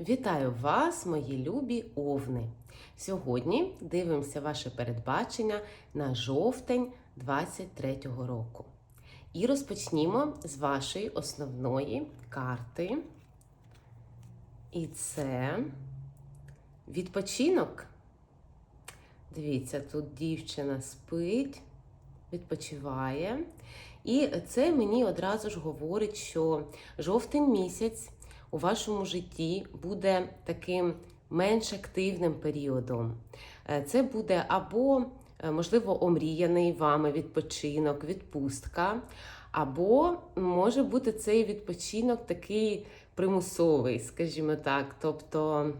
Вітаю вас, мої любі овни! Сьогодні дивимося ваше передбачення на жовтень 23-го року. І розпочнімо з вашої основної карти. І це відпочинок. Дивіться, тут дівчина спить, відпочиває. І це мені одразу ж говорить, що жовтень місяць у вашому житті буде таким менш активним періодом. Е, Це буде або, е, можливо, омріяний вами відпочинок, відпустка, або може бути цей відпочинок такий примусовий, скажімо так. Тобто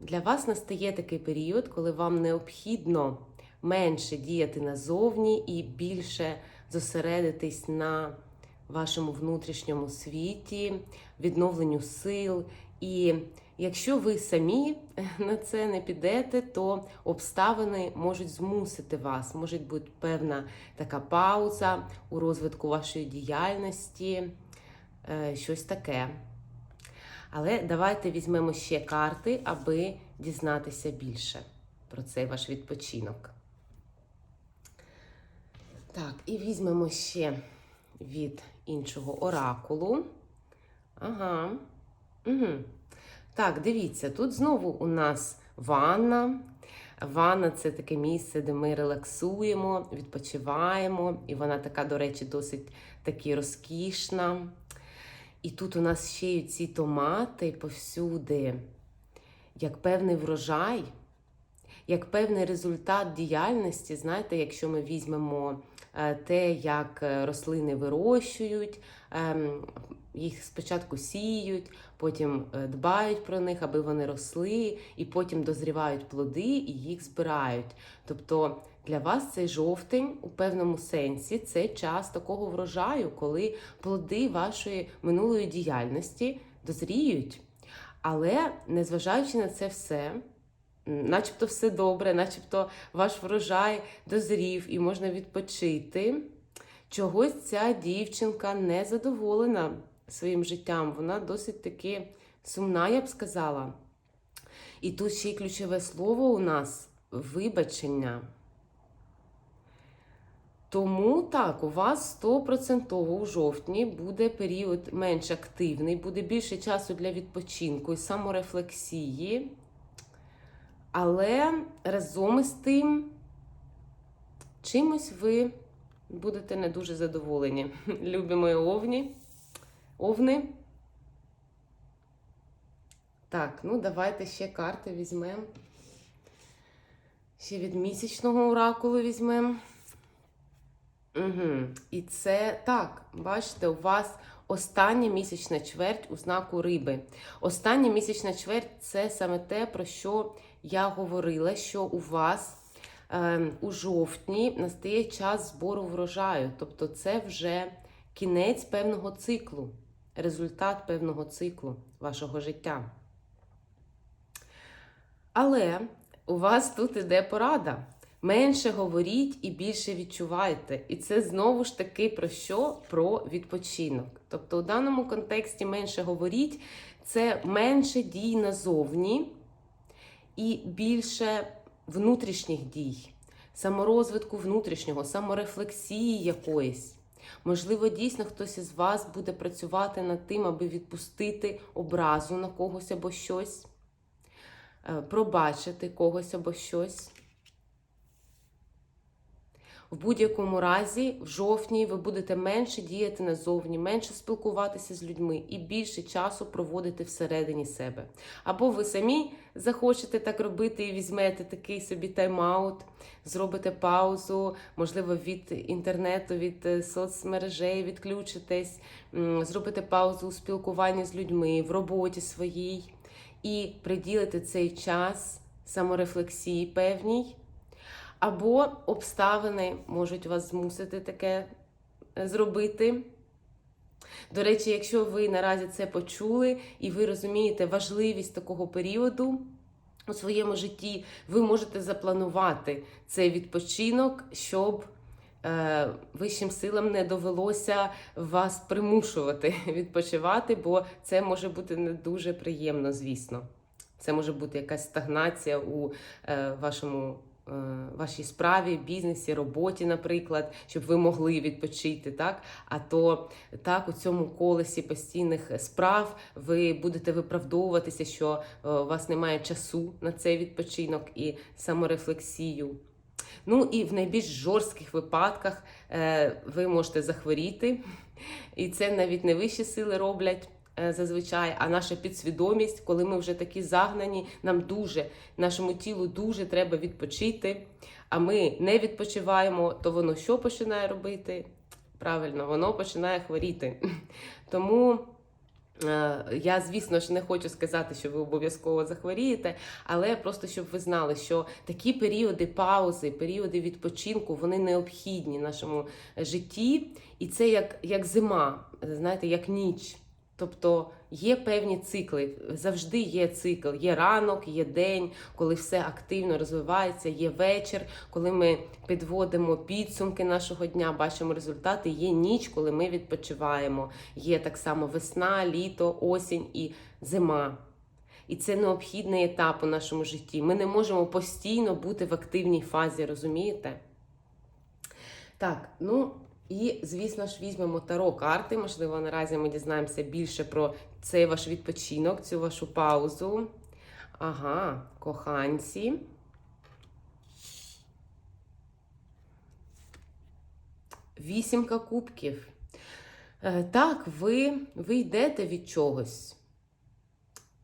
для вас настає такий період, коли вам необхідно менше діяти назовні і більше зосередитись на вашому внутрішньому світі, відновленню сил. І якщо ви самі на це не підете, то обставини можуть змусити вас, може бути певна така пауза у розвитку вашої діяльності, е, щось таке. Але давайте візьмемо ще карти, аби дізнатися більше про цей ваш відпочинок. Так, і візьмемо ще від іншого оракулу. Ага. Угу. Так, дивіться, тут знову у нас ванна. Ванна це таке місце, де ми релаксуємо, відпочиваємо. І вона така, до речі, досить таки розкішна. І тут у нас ще й ці томати повсюди, як певний врожай, як певний результат діяльності. Знаєте, якщо ми візьмемо те, як е, рослини вирощують, ем, їх спочатку сіють, потім е, дбають про них, аби вони росли, і потім дозрівають плоди і їх збирають. Тобто для вас цей жовтень у певному сенсі це час такого врожаю, коли плоди вашої минулої діяльності дозріють. Але незважаючи на це все, начебто все добре, начебто ваш врожай дозрів і можна відпочити. Чогось ця дівчинка не задоволена своїм життям. Вона досить таки сумна, я б сказала. І тут ще й ключове слово у нас вибачення. Тому так, у вас 100% у жовтні буде період менш активний, буде більше часу для відпочинку і саморефлексії. Але разом із тим, чимось ви будете не дуже задоволені. Любі мої овні. Овни. Так, ну давайте ще карти візьмемо. Ще від місячного оракулу візьмемо. Угу. І це так, бачите, у вас остання місячна чверть у знаку риби. Остання місячна чверть це саме те, про що я говорила, що у вас е, у жовтні настає час збору врожаю. Тобто, це вже кінець певного циклу, результат певного циклу вашого життя. Але у вас тут іде порада. Менше говоріть і більше відчувайте. І це знову ж таки про що? Про відпочинок. Тобто, у даному контексті менше говоріть це менше дій назовні і більше внутрішніх дій, саморозвитку внутрішнього, саморефлексії якоїсь. Можливо, дійсно хтось із вас буде працювати над тим, аби відпустити образу на когось або щось, е, пробачити когось або щось. В будь-якому разі, в жовтні ви будете менше діяти назовні, менше спілкуватися з людьми і більше часу проводити всередині себе. Або ви самі захочете так робити і візьмете такий собі тайм-аут, зробите паузу, можливо, від інтернету, від е, соцмережей відключитесь, зробите паузу у спілкуванні з людьми, в роботі своїй і приділите цей час саморефлексії певній. Або обставини можуть вас змусити таке е, зробити. До речі, якщо ви наразі це почули і ви розумієте важливість такого періоду у своєму житті, ви можете запланувати цей відпочинок, щоб е, вищим силам не довелося вас примушувати відпочивати, бо це може бути не дуже приємно, звісно. Це може бути якась стагнація у е, вашому. Е, Вашій справі, бізнесі, роботі, наприклад, щоб ви могли відпочити, так? А то так у цьому колесі постійних справ ви будете виправдовуватися, що е, у вас немає часу на цей відпочинок і саморефлексію. Ну і в найбільш жорстких випадках е, ви можете захворіти, і це навіть не вищі сили роблять. Е, Зазвичай, а наша підсвідомість, коли ми вже такі загнані, нам дуже, нашому тілу дуже треба відпочити, а ми не відпочиваємо, то воно що починає робити? Правильно, воно починає хворіти. Тому е, я, звісно ж, не хочу сказати, що ви обов'язково захворієте, але просто щоб ви знали, що такі періоди паузи, періоди відпочинку, вони необхідні нашому житті, і це як, як зима, знаєте, як ніч. Тобто є певні цикли, завжди є цикл. Є ранок, є день, коли все активно розвивається, є вечір, коли ми підводимо підсумки нашого дня, бачимо результати. Є ніч, коли ми відпочиваємо. Є так само весна, літо, осінь і зима. І це необхідний етап у нашому житті. Ми не можемо постійно бути в активній фазі, розумієте? Так, ну і, звісно ж, візьмемо таро карти. Можливо, наразі ми дізнаємося більше про цей ваш відпочинок, цю вашу паузу. Ага, коханці. Вісімка кубків. Е, Так, ви, ви йдете від чогось.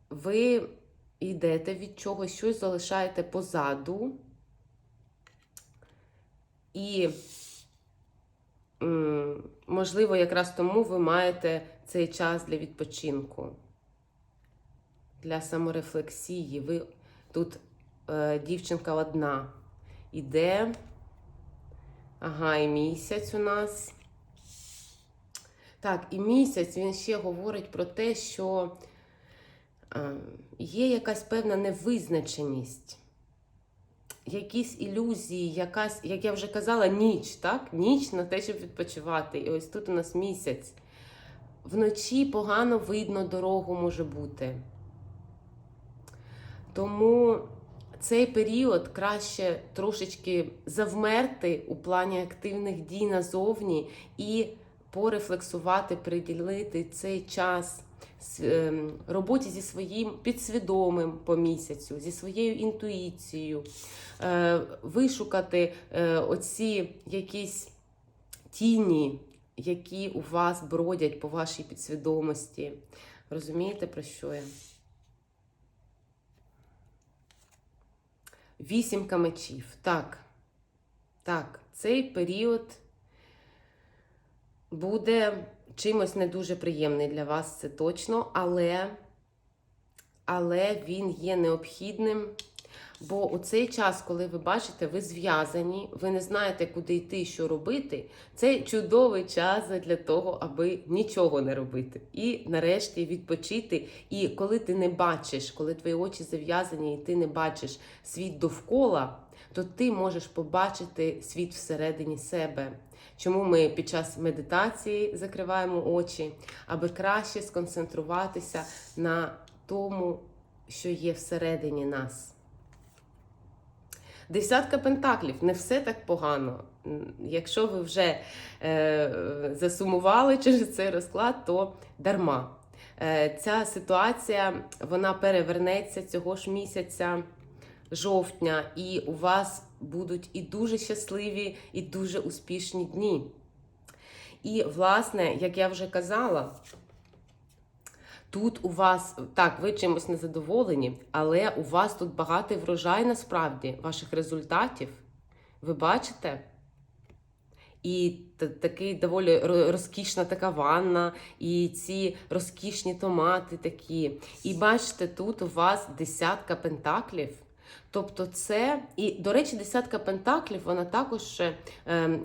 Ви йдете від чогось, щось залишаєте позаду. І можливо, якраз тому ви маєте цей час для відпочинку, для саморефлексії. Ви тут е, дівчинка одна іде. Ага, і місяць у нас. Так, і місяць він ще говорить про те, що е, є якась певна невизначеність якісь ілюзії, якась, як я вже казала, ніч, так? Ніч на те, щоб відпочивати. І ось тут у нас місяць. Вночі погано видно дорогу може бути. Тому цей період краще трошечки завмерти у плані активних дій назовні і порефлексувати, приділити цей час роботі зі своїм підсвідомим по місяцю, зі своєю інтуїцією, е, вишукати е, оці якісь тіні, які у вас бродять по вашій підсвідомості. Розумієте, про що я? Вісімка мечів. Так. Так, цей період буде чимось не дуже приємний для вас, це точно, але, але він є необхідним. Бо у цей час, коли ви бачите, ви зв'язані, ви не знаєте, куди йти, що робити, це чудовий час для того, аби нічого не робити. І нарешті відпочити. І коли ти не бачиш, коли твої очі зав'язані, і ти не бачиш світ довкола, то ти можеш побачити світ всередині себе. Чому ми під час медитації закриваємо очі, аби краще сконцентруватися на тому, що є всередині нас. Десятка пентаклів не все так погано. Якщо ви вже е, засумували через цей розклад, то дарма. Е, ця ситуація вона перевернеться цього ж місяця жовтня, і у вас будуть і дуже щасливі, і дуже успішні дні. І, власне, як я вже казала, Тут у вас так, ви чимось незадоволені, але у вас тут багатий врожай насправді ваших результатів. Ви бачите? І такий доволі розкішна така ванна, і ці розкішні томати такі. І бачите, тут у вас десятка пентаклів. Тобто, це і до речі, десятка пентаклів вона також е, е,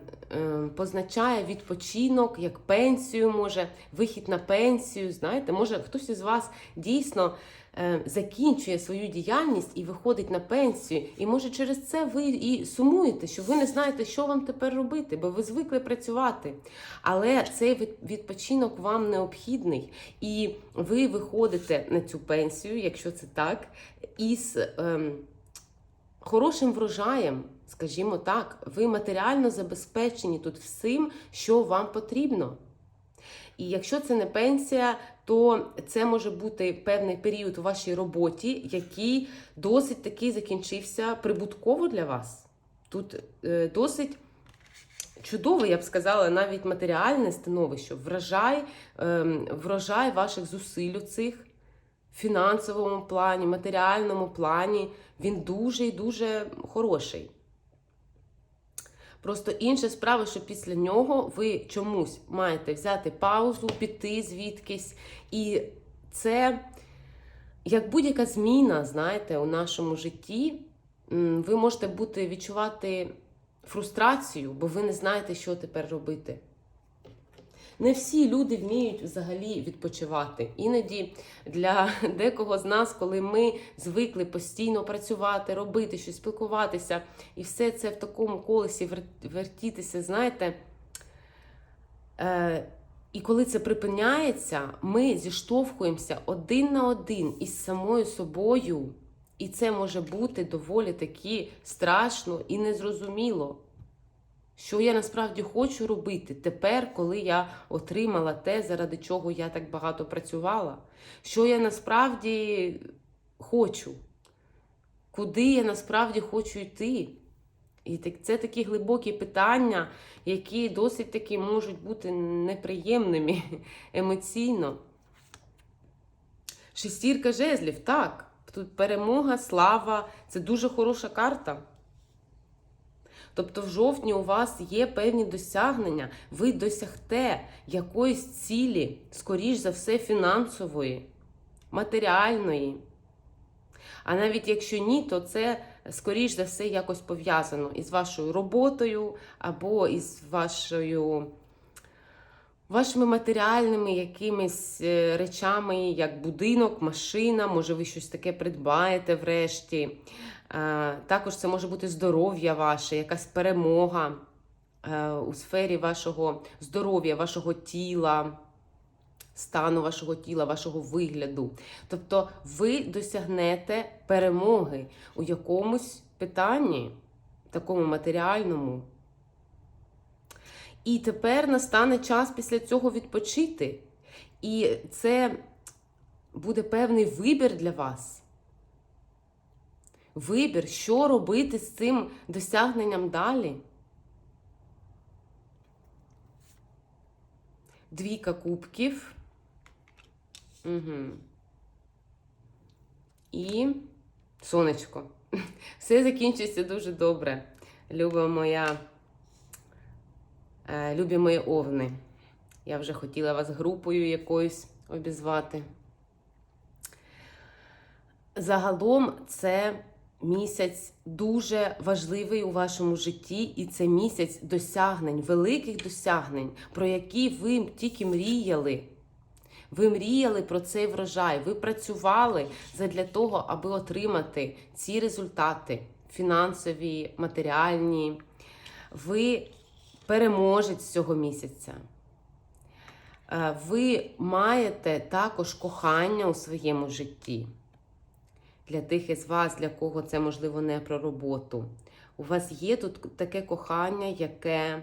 позначає відпочинок, як пенсію, може, вихід на пенсію. Знаєте, може хтось із вас дійсно е, закінчує свою діяльність і виходить на пенсію. І може через це ви і сумуєте, що ви не знаєте, що вам тепер робити, бо ви звикли працювати. Але цей відпочинок вам необхідний, і ви виходите на цю пенсію, якщо це так, із. ем, хорошим врожаєм, скажімо так, ви матеріально забезпечені тут всім, що вам потрібно. І якщо це не пенсія, то це може бути певний період у вашій роботі, який досить таки закінчився прибутково для вас. Тут е, досить чудове, я б сказала, навіть матеріальне становище, врожай, ем, врожай ваших зусиль у цих фінансовому плані, матеріальному плані, він дуже і дуже хороший. Просто інша справа, що після нього ви чомусь маєте взяти паузу, піти звідкись. І це як будь-яка зміна, знаєте, у нашому житті, ви можете бути відчувати фрустрацію, бо ви не знаєте, що тепер робити. Не всі люди вміють взагалі відпочивати. Іноді для декого з нас, коли ми звикли постійно працювати, робити щось, спілкуватися, і все це в такому колесі вертітися, знаєте. Е, і коли це припиняється, ми зіштовхуємося один на один із самою собою. І це може бути доволі таки страшно і незрозуміло. Що я насправді хочу робити тепер, коли я отримала те, заради чого я так багато працювала? Що я насправді хочу? Куди я насправді хочу йти? І це такі глибокі питання, які досить таки можуть бути неприємними емоційно. Шестірка жезлів, так. Тут перемога, слава це дуже хороша карта. Тобто в жовтні у вас є певні досягнення, ви досягте якоїсь цілі, скоріш за все, фінансової, матеріальної. А навіть якщо ні, то це скоріш за все якось пов'язано із вашою роботою або із вашою. Вашими матеріальними якимись е, речами, як будинок, машина, може, ви щось таке придбаєте врешті. Е, Також це може бути здоров'я ваше, якась перемога е, у сфері вашого здоров'я, вашого тіла, стану вашого тіла, вашого вигляду. Тобто ви досягнете перемоги у якомусь питанні, такому матеріальному. І тепер настане час після цього відпочити. І це буде певний вибір для вас. Вибір, що робити з цим досягненням далі. Двійка кубків. Угу. І сонечко. Все закінчується дуже добре. Люба моя. Е, Любі мої овни. Я вже хотіла вас групою якоюсь обізвати. Загалом це місяць дуже важливий у вашому житті, і це місяць досягнень, великих досягнень, про які ви тільки мріяли. Ви мріяли про цей врожай, ви працювали задля того, аби отримати ці результати фінансові, матеріальні. Ви переможець цього місяця. Е, Ви маєте також кохання у своєму житті. Для тих із вас, для кого це можливо не про роботу. У вас є тут таке кохання, яке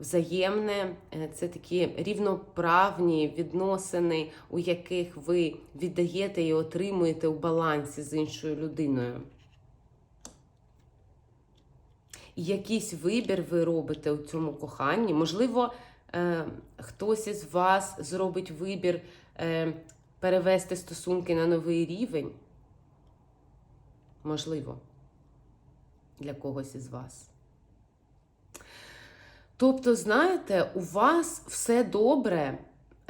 взаємне, е, це такі рівноправні відносини, у яких ви віддаєте і отримуєте у балансі з іншою людиною. І якийсь вибір ви робите у цьому коханні. Можливо, е, хтось із вас зробить вибір е, перевести стосунки на новий рівень. Можливо, для когось із вас. Тобто, знаєте, у вас все добре,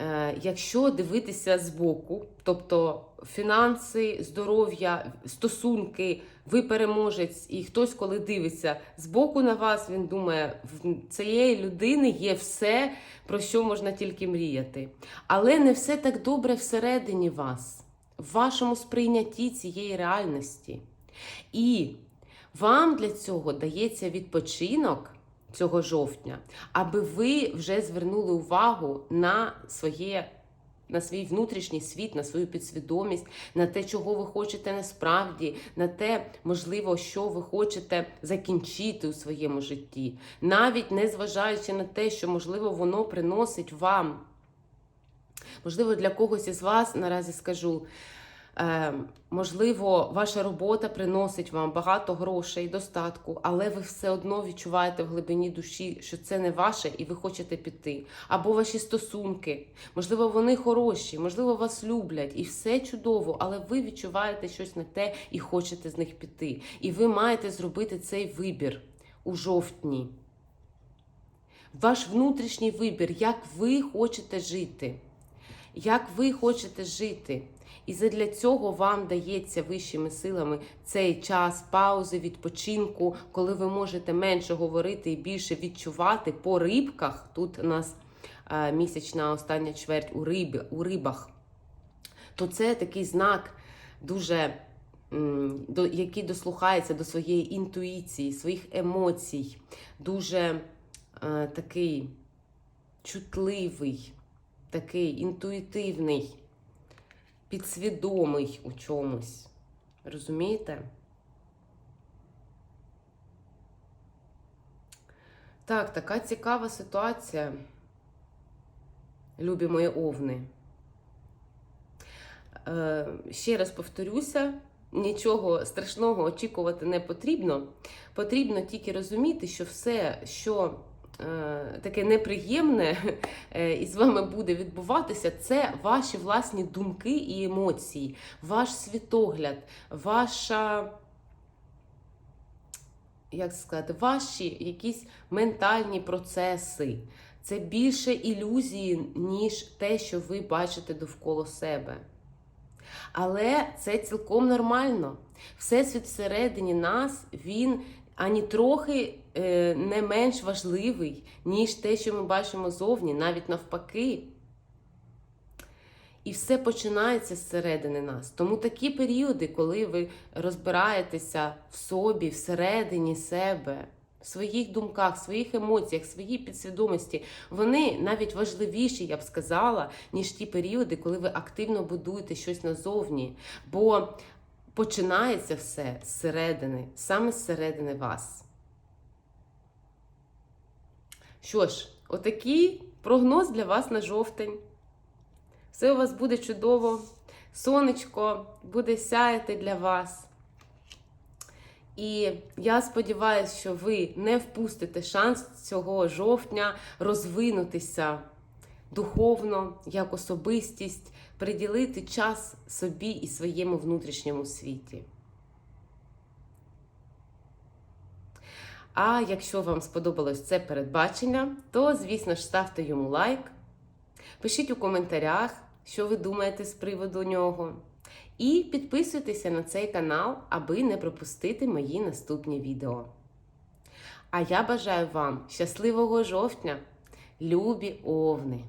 Е, Якщо дивитися збоку, тобто фінанси, здоров'я, стосунки, ви переможець, і хтось, коли дивиться збоку на вас, він думає, в цієї людини є все, про що можна тільки мріяти. Але не все так добре всередині вас, в вашому сприйнятті цієї реальності. І вам для цього дається відпочинок цього жовтня, аби ви вже звернули увагу на своє. На свій внутрішній світ, на свою підсвідомість, на те, чого ви хочете насправді, на те, можливо, що ви хочете закінчити у своєму житті, навіть не зважаючи на те, що, можливо, воно приносить вам. Можливо, для когось із вас наразі скажу. Е, можливо, ваша робота приносить вам багато грошей, достатку, але ви все одно відчуваєте в глибині душі, що це не ваше, і ви хочете піти. Або ваші стосунки, можливо, вони хороші, можливо, вас люблять, і все чудово, але ви відчуваєте щось не те і хочете з них піти. І ви маєте зробити цей вибір у жовтні. Ваш внутрішній вибір, як ви хочете жити. Як ви хочете жити. І задля цього вам дається вищими силами цей час паузи, відпочинку, коли ви можете менше говорити і більше відчувати по рибках. Тут у нас е, місячна остання чверть у, рибі, у рибах. То це такий знак дуже, до, який дослухається до своєї інтуїції, своїх емоцій, дуже е, такий чутливий, такий інтуїтивний підсвідомий у чомусь. Розумієте? Так, така цікава ситуація, любі мої овни. Е, ще раз повторюся, нічого страшного очікувати не потрібно. Потрібно тільки розуміти, що все, що таке неприємне е, і з вами буде відбуватися, це ваші власні думки і емоції, ваш світогляд, ваша. Як сказати, ваші якісь ментальні процеси. Це більше ілюзії, ніж те, що ви бачите довкола себе. Але це цілком нормально. Всесвіт всередині нас, він ані трохи е, не менш важливий, ніж те, що ми бачимо зовні, навіть навпаки. І все починається зсередини нас. Тому такі періоди, коли ви розбираєтеся в собі, всередині себе, в своїх думках, своїх емоціях, своїй підсвідомості, вони навіть важливіші, я б сказала, ніж ті періоди, коли ви активно будуєте щось назовні. Бо починається все зсередини, саме зсередини вас. Що ж, отакий прогноз для вас на жовтень. Все у вас буде чудово. Сонечко буде сяяти для вас. І я сподіваюся, що ви не впустите шанс цього жовтня розвинутися духовно, як особистість, приділити час собі і своєму внутрішньому світі. А якщо вам сподобалось це передбачення, то, звісно ж, ставте йому лайк. Пишіть у коментарях, що ви думаєте з приводу нього. І підписуйтеся на цей канал, аби не пропустити мої наступні відео. А я бажаю вам щасливого жовтня, любі овни!